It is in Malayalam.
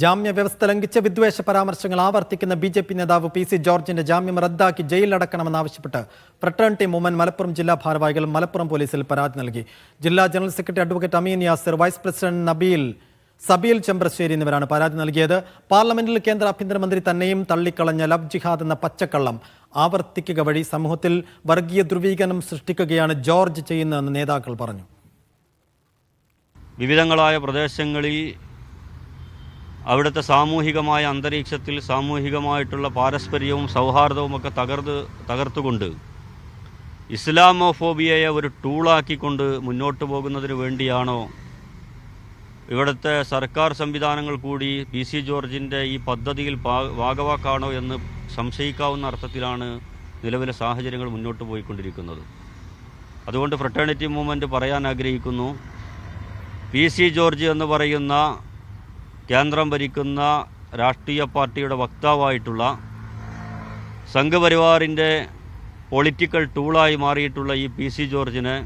ജാമ്യ വ്യവസ്ഥ ലംഘിച്ച വിദ്വേഷ പരാമർശങ്ങൾ ആവർത്തിക്കുന്ന ബി ജെ പി നേതാവ് പി സി ജോർജിന്റെ ജാമ്യം റദ്ദാക്കി ജയിലിലടക്കണമെന്നാവശ്യപ്പെട്ട് ഫ്രട്ടേണിറ്റി മൂവ്മെന്റ് മലപ്പുറം ജില്ലാ ഭാരവാഹികൾ മലപ്പുറം പോലീസിൽ പരാതി നൽകി. ജില്ലാ general secretary advocate Ameen Yasir vice president Nabeel Sabeel Chembrasseri എന്നിവരാണ് പരാതി നൽകിയത്. പാർലമെന്റിൽ കേന്ദ്ര ആഭ്യന്തരമന്ത്രി തന്നെയും തള്ളിക്കളഞ്ഞ ലവ് ജിഹാദ് എന്ന പച്ചക്കള്ളം ആവർത്തിക്കുക വഴി സമൂഹത്തിൽ വർഗീയ ധ്രുവീകരണം സൃഷ്ടിക്കുകയാണ് ജോർജ് ചെയ്യുന്നതെന്ന് നേതാക്കൾ പറഞ്ഞു. വിവിധങ്ങളായ പ്രദേശങ്ങളിൽ അവിടുത്തെ സാമൂഹികമായ അന്തരീക്ഷത്തിൽ സാമൂഹികമായിട്ടുള്ള പാരസ്പര്യവും സൗഹാർദ്ദവുമൊക്കെ തകർത്ത് തകർത്തുകൊണ്ട് ഇസ്ലാമോഫോബിയയെ ഒരു ടൂളാക്കിക്കൊണ്ട് മുന്നോട്ട് പോകുന്നതിന് വേണ്ടിയാണോ ഇവിടുത്തെ സർക്കാർ സംവിധാനങ്ങൾ കൂടി പി സി ജോർജിന്റെ ഈ പദ്ധതിയിൽ വാഗവാക്കാണോ എന്ന് സംശയിക്കാവുന്ന അർത്ഥത്തിലാണ് നിലവിലെ സാഹചര്യങ്ങൾ മുന്നോട്ട് പോയിക്കൊണ്ടിരിക്കുന്നത്. അതുകൊണ്ട് ഫ്രട്ടേണിറ്റി മൂവ്മെന്റ് പറയാൻ ആഗ്രഹിക്കുന്നു. പി സി ജോർജ് എന്ന് പറയുന്ന കേന്ദ്രം ഭരിക്കുന്ന രാഷ്ട്രീയ പാർട്ടിയുടെ വക്താവായിട്ടുള്ള സംഘപരിവാറിന്റെ പൊളിറ്റിക്കൽ ടൂളായി മാറിയിട്ടുള്ള ഈ പി സി ജോർജിനെ